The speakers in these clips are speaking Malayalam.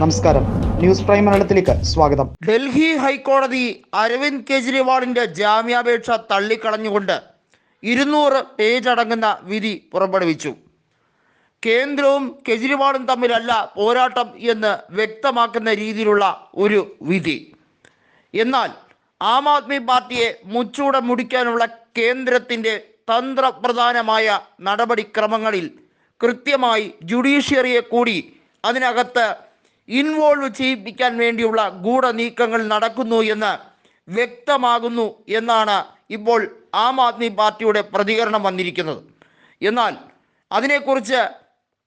നമസ്കാരം. ന്യൂസ് പ്രൈം മലയാളത്തിലേക്ക് സ്വാഗതം. ഡൽഹി ഹൈക്കോടതി അരവിന്ദ് കെജ്രിവാളിന്റെ ജാമ്യാപേക്ഷ തള്ളിക്കളഞ്ഞുകൊണ്ട് ഇരുന്നൂറ് പേജ് അടങ്ങുന്ന വിധി പുറപ്പെടുവിച്ചു. കേന്ദ്രവും കെജ്രിവാളും തമ്മിലല്ല പോരാട്ടം എന്ന് വ്യക്തമാക്കുന്ന രീതിയിലുള്ള ഒരു വിധി. എന്നാൽ ആം ആദ്മി പാർട്ടിയെ മുച്ചൂടെ മുടിക്കാനുള്ള കേന്ദ്രത്തിന്റെ തന്ത്രപ്രധാനമായ നടപടിക്രമങ്ങളിൽ കൃത്യമായി ജുഡീഷ്യറിയെ കൂടി അതിനകത്ത് ഇൻവോൾവ് ചെയ്യിപ്പിക്കാൻ വേണ്ടിയുള്ള ഗൂഢ നീക്കങ്ങൾ നടക്കുന്നു എന്ന് വ്യക്തമാകുന്നു എന്നാണ് ഇപ്പോൾ ആം ആദ്മി പാർട്ടിയുടെ പ്രതികരണം വന്നിരിക്കുന്നത്. എന്നാൽ അതിനെക്കുറിച്ച്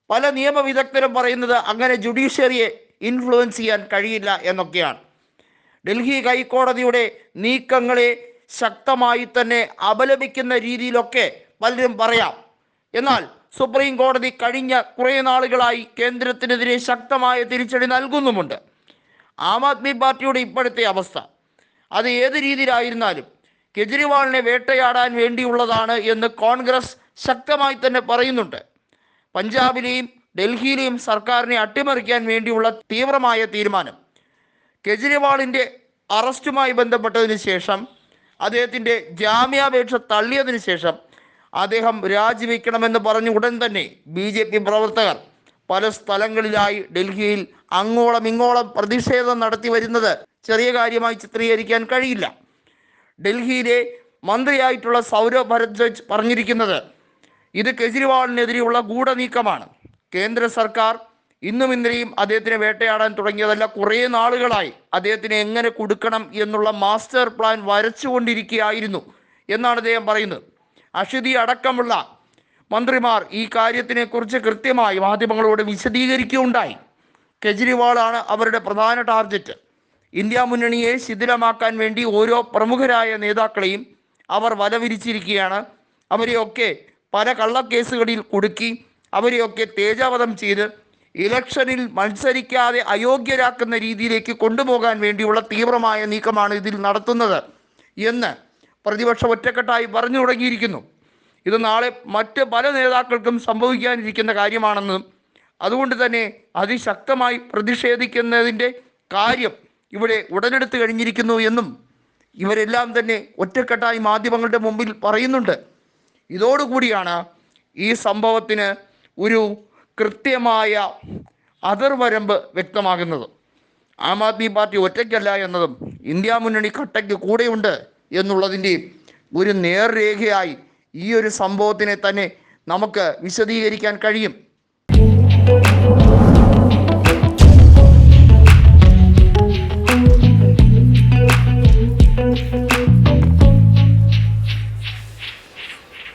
പല നിയമവിദഗ്ധരും പറയുന്നത് അങ്ങനെ ജുഡീഷ്യറിയെ ഇൻഫ്ലുവൻസ് ചെയ്യാൻ കഴിയില്ല എന്നൊക്കെയാണ്. ഡൽഹി ഹൈക്കോടതിയുടെ നീക്കങ്ങളെ ശക്തമായി തന്നെ അപലപിക്കുന്ന രീതിയിലൊക്കെ പലരും പറയാം. എന്നാൽ സുപ്രീം കോടതി കഴിഞ്ഞ കുറേ നാളുകളായി കേന്ദ്രത്തിനെതിരെ ശക്തമായ തിരിച്ചടി നൽകുന്നുമുണ്ട്. ആം ആദ്മി പാർട്ടിയുടെ ഇപ്പോഴത്തെ അവസ്ഥ. അത് ഏത് രീതിയിലായിരുന്നാലും കെജ്രിവാളിനെ വേട്ടയാടാൻ വേണ്ടിയുള്ളതാണ് എന്ന് കോൺഗ്രസ് ശക്തമായി തന്നെ പറയുന്നുണ്ട്. പഞ്ചാബിലെയും ഡൽഹിയിലെയും സർക്കാരിനെ അട്ടിമറിക്കാൻ വേണ്ടിയുള്ള തീവ്രമായ തീരുമാനം. കെജ്രിവാളിന്റെ അറസ്റ്റുമായി ബന്ധപ്പെട്ടതിന് ശേഷം അദ്ദേഹത്തിന്റെ ജാമ്യാപേക്ഷ തള്ളിയതിന് ശേഷം അദ്ദേഹം രാജിവെക്കണമെന്ന് പറഞ്ഞ് ഉടൻ തന്നെ ബി ജെ പി പ്രവർത്തകർ പല സ്ഥലങ്ങളിലായി ഡൽഹിയിൽ അങ്ങോളം ഇങ്ങോളം പ്രതിഷേധം നടത്തി വരുന്നത് ചെറിയ കാര്യമായി ചിത്രീകരിക്കാൻ കഴിയില്ല. ഡൽഹിയിലെ മന്ത്രിയായിട്ടുള്ള സൗരവ് ഭരദ്വാജ് പറഞ്ഞിരിക്കുന്നത് ഇത് കെജ്രിവാളിനെതിരെയുള്ള ഗൂഢനീക്കമാണ്. കേന്ദ്ര സർക്കാർ ഇന്നും ഇന്നലെയും അദ്ദേഹത്തിനെ വേട്ടയാടാൻ തുടങ്ങിയതല്ല കുറേ നാളുകളായി അദ്ദേഹത്തിനെ എങ്ങനെ കൊടുക്കണം എന്നുള്ള മാസ്റ്റർ പ്ലാൻ വരച്ചുകൊണ്ടിരിക്കുകയായിരുന്നു എന്നാണ് അദ്ദേഹം പറയുന്നത്. അഷിതി അടക്കമുള്ള മന്ത്രിമാർ ഈ കാര്യത്തിനെക്കുറിച്ച് കൃത്യമായി മാധ്യമങ്ങളോട് വിശദീകരിക്കുകയുണ്ടായി. കെജ്രിവാളാണ് അവരുടെ പ്രധാന ടാർഗറ്റ്. ഇന്ത്യ മുന്നണിയെ ശിഥിലമാക്കാൻ വേണ്ടി ഓരോ പ്രമുഖരായ നേതാക്കളെയും അവർ വലവിരിച്ചിരിക്കുകയാണ്. അവരെയൊക്കെ പല കള്ളക്കേസുകളിൽ കുടുക്കി അവരെയൊക്കെ തേജാവധം ചെയ്ത് ഇലക്ഷനിൽ മത്സരിക്കാതെ അയോഗ്യരാക്കുന്ന രീതിയിലേക്ക് കൊണ്ടുപോകാൻ വേണ്ടിയുള്ള തീവ്രമായ നീക്കമാണ് ഇതിൽ നടത്തുന്നത് എന്ന് പ്രതിപക്ഷം ഒറ്റക്കെട്ടായി പറഞ്ഞു തുടങ്ങിയിരിക്കുന്നു. ഇത് നാളെ മറ്റ് പല നേതാക്കൾക്കും സംഭവിക്കാനിരിക്കുന്ന കാര്യമാണെന്നും അതുകൊണ്ട് തന്നെ അതിശക്തമായി പ്രതിഷേധിക്കുന്നതിന്റെ കാര്യം ഇവിടെ ഉടലെടുത്ത് കഴിഞ്ഞിരിക്കുന്നു എന്നും ഇവരെല്ലാം തന്നെ ഒറ്റക്കെട്ടായി മാധ്യമങ്ങളുടെ മുമ്പിൽ പറയുന്നുണ്ട്. ഇതോടുകൂടിയാണ് ഈ സംഭവത്തിന് ഒരു കൃത്യമായ അതിർവരമ്പ് വ്യക്തമാകുന്നത്. ആം ആദ്മി പാർട്ടി ഒറ്റയ്ക്കല്ല എന്നതും ഇന്ത്യ മുന്നണി കട്ടയ്ക്ക് കൂടെയുണ്ട്. എന്നുള്ളതിന്റെയും ഒരു നേർരേഖയായി ഈ ഒരു സംഭവത്തിനെ തന്നെ നമുക്ക് വിശദീകരിക്കാൻ കഴിയും.